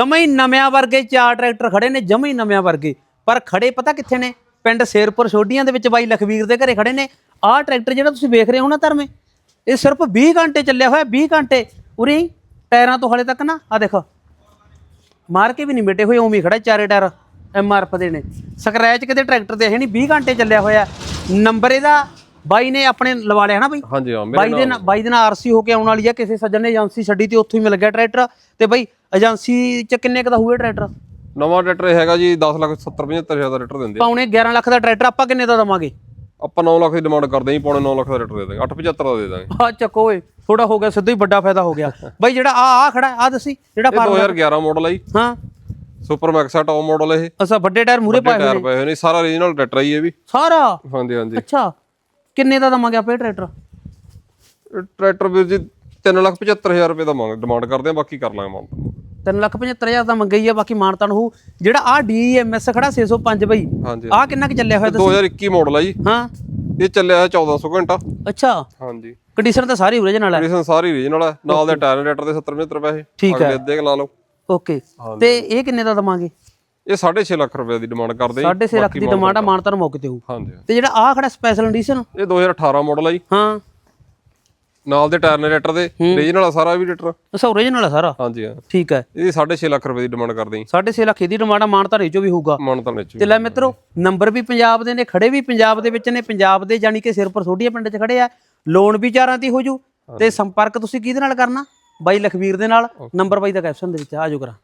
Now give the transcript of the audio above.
ਜਮਾ ਹੀ ਨਵਿਆਂ ਵਰਗੇ ਚਾਰ ਟਰੈਕਟਰ ਖੜੇ ਨੇ, ਜਮਾ ਹੀ ਨਵਿਆਂ ਵਰਗੇ। ਪਰ ਖੜੇ ਪਤਾ ਕਿੱਥੇ ਨੇ? ਪਿੰਡ ਸ਼ੇਰਪੁਰ ਛੋਡੀਆਂ ਦੇ ਵਿੱਚ ਬਾਈ ਲਖਵੀਰ ਦੇ ਘਰੇ ਖੜੇ ਨੇ। ਆਹ ਟਰੈਕਟਰ ਜਿਹੜਾ ਤੁਸੀਂ ਵੇਖ ਰਹੇ ਹੋ ਨਾ ਧਰਮੇ, ਇਹ ਸਿਰਫ 20 ਘੰਟੇ ਚੱਲਿਆ ਹੋਇਆ 20 ਘੰਟੇ। ਉਰੇ ਟਾਇਰਾਂ ਤੋਂ ਹਲੇ ਤੱਕ ਨਾ ਆ ਦੇਖੋ। ਮਾਰ ਕੇ ਵੀ ਨਹੀਂ ਮਿਟੇ ਹੋਏ, ਉਵੇਂ ਹੀ ਖੜਾ ਚਾਰੇ ਟਾਇਰ ਐਮਆਰਐਫ ਦੇ ਨੇ। ਸਕ੍ਰੈਚ ਕਿਤੇ ਟਰੈਕਟਰ ਦੇ ਹੈ ਨਹੀਂ 20 ਘੰਟੇ ਚੱਲਿਆ ਹੋਇਆ। ਨੰਬਰ ਇਹਦਾ ਬਾਈ ਨੇ ਆਪਣੇ ਲਵਾ ਲਿਆ ਹਨਾ ਬਾਈ? ਹਾਂਜੀ ਹਾਂ ਬਾਈ ਦੇ ਨਾਲ। ਬਾਈ ਦੇ ਨਾਲ ਆਰਸੀ ਹੋ ਕੇ ਆਉਣ ਵਾਲੀ ਆ ਕਿਸੇ ਸੱਜਣ ਨੇ ਏਜੰਸੀ ਛੱਡੀ ਤੇ ਉੱਥੋਂ ਹੀ ਮਿਲ ਗਿਆ ਟਰੈਕਟਰ। ਤੇ ਬਾਈ ਏਜੰਸੀ ਚ ਕਿੰਨੇ ਕੁ ਦਾ ਹੋਊਗਾ ਟਰੈਕਟਰ? ਨਵਾਂ ਟਰੈਕਟਰ ਹੈਗਾ ਜੀ 10 ਲੱਖ 70 75 ਹਜ਼ਾਰ ਦਾ ਟਰੈਕਟਰ ਦਿੰਦੇ ਆ। ਪੌਣੇ 11 ਲੱਖ ਦਾ ਟਰੈਕਟਰ ਆਪਾਂ ਕਿੰਨੇ ਦਾ ਦਵਾਂਗੇ? ਆਪਾਂ 9 ਲੱਖ ਦੀ ਡਿਮਾਂਡ ਕਰਦੇ ਹਾਂ ਪੌਣੇ 9 ਲੱਖ ਦਾ ਟਰੈਕਟਰ ਦੇ ਦਾਂਗੇ 875 ਦਾ ਦੇ ਦਾਂਗੇ। ਆ ਚੱਕੋ ਓਏ ਥੋੜਾ ਹੋ ਗਿਆ ਸਿੱਧਾ ਹੀ ਵੱਡਾ ਫਾਇਦਾ ਹੋ ਗਿਆ। ਬਾਈ ਜਿਹੜਾ ਆ ਆ ਖੜਾ ਆ ਦੱਸੀ ਜਿਹੜਾ ਇਹ ਫਾਰਮ 2011 ਮਾਡਲ ਹੈ ਜੀ। ਹਾਂ। ਸੁਪਰ ਮੈਕਸ ਆ ਟੌਪ ਮਾਡਲ ਇਹ। ਅਸਾ ਵੱਡੇ ਟਾਇਰ ਮੂਰੇ ਪਾਏ ਹੋਏ ਟਾਇਰ ਨੇ। ਪਏ ਹੋਏ ਨੇ ਸਾਰਾ ਰੀਜਨਲ ਟਰੈਕਟਰ ਹੈ ਇਹ ਵੀ। ਸਾਰਾ? ਹਾਂਜੀ ਹਾਂਜੀ। ਅੱਛਾ। ਕਿੰਨੇ ਦਾ ਦਵਾਂਗੇ ਆਪਾਂ ਟਰੈਕਟਰ? ਟਰੈਕਟਰ ਵੀਰ ਜੀ 3 ਲੱਖ 75 ਹਜ਼ਾਰ ਰੁਪਏ ਦਾ ਮੰਗ ਡਿਮਾਂਡ ਕਰਦੇ ਆ ਬਾਕੀ ਕਰ ਲਾਂਗੇ ਮੰਗ 3 ਲੱਖ 75000 ਦਾ ਮੰਗਈ ਆ ਬਾਕੀ ਮਾਨਤਾਨ ਹੋ ਜਿਹੜਾ ਆ ਡੀਐਮਐਸ ਖੜਾ 605 ਬਾਈ ਹਾਂਜੀ। ਆ ਕਿੰਨਾ ਕੁ ਚੱਲਿਆ ਹੋਇਆ ਦੱਸੋ 2021 ਮਾਡਲ ਹੈ ਜੀ। ਹਾਂ। ਇਹ ਚੱਲਿਆ ਹੈ 1400 ਘੰਟਾ। ਅੱਛਾ। ਹਾਂਜੀ। ਕੰਡੀਸ਼ਨ ਤਾਂ ਸਾਰੀ ਓਰੀਜਨਲ ਹੈ ਕੰਡੀਸ਼ਨ ਸਾਰੀ ਰੀਜਨਲ ਹੈ ਨਾਲ ਦੇ ਟਾਇਰ ਰੇਟਰ ਦੇ 70 75 ਪੈਸੇ। ਠੀਕ ਹੈ। ਅਗਲੇ ਅੱਧੇ ਕੁ ਲਾ ਲਓ। ਓਕੇ ਤੇ ਇਹ ਕਿੰਨੇ ਦਾ ਦਵਾਂਗੇ? ਇਹ 6.5 ਲੱਖ ਰੁਪਏ ਦੀ ਡਿਮਾਂਡ ਕਰਦੇ ਆ 6.5 ਲੱਖ ਦੀ ਡਿਮਾਂਡ ਆ ਮਾਨਤਾਨ ਮੌਕੇ ਤੇ ਹੋਊ ਹਾਂਜੀ। ਤੇ ਜਿਹੜਾ ਆ ਖੜਾ ਸਪੈਸ਼ਲ ਐਡੀਸ਼ਨ ਇਹ 2018 ਮਾਡਲ ਹੈ ਜੀ। ਹਾਂ। ਨਾਲ ਦੇ ਟਾਇਰ ਰੇਟਰ ਦੇ ਰੀਜਨਲ ਆ ਸਾਰਾ ਵੀ ਰੇਟਰ ਅੱਛਾ ਓਰੀਜਨਲ ਹੈ ਸਾਰਾ? ਹਾਂਜੀ ਹਾਂ। ਠੀਕ ਹੈ। ਇਹਦੀ 6.5 ਲੱਖ ਰੁਪਏ ਦੀ ਡਿਮਾਂਡ ਕਰਦੇ ਆ 6.5 ਲੱਖ ਦੀ ਡਿਮਾਂਡ ਆ ਮਾਨਤਾਨ ਇਹ ਚੋਂ ਵੀ ਹੋਊਗਾ। ਮਨ ਤਾਂ ਵਿੱਚ ਤੇ ਲੈ ਮਿੱਤਰੋ ਨੰਬਰ ਵੀ ਪੰਜਾਬ ਦੇ ਨੇ ਖੜੇ ਵੀ ਪੰਜਾਬ ਦੇ ਵਿੱਚ ਨੇ ਪੰਜਾਬ ਦੇ ਜਾਨੀ ਕਿ ਸਿਰਪੁਰ ਸੋਢੀਆ ਪਿੰਡ 'ਚ ਖੜੇ ਆ। ਲੋਨ ਵੀ ਚਾਰਾਂ ਤੇ ਹੋ ਜੂ ਤੇ ਸੰਪਰਕ ਤੁਸੀਂ ਕਿਹਦੇ ਨਾਲ ਕਰਨਾ? ਬਾਈ ਲਖਵੀਰ ਦੇ ਨਾਲ ਨੰਬਰ ਬਾਈ ਦਾ ਕੈਪਸ਼ਨ ਦੇ ਵਿੱਚ ਆ ਜਾਓ ਕਰਾਂ।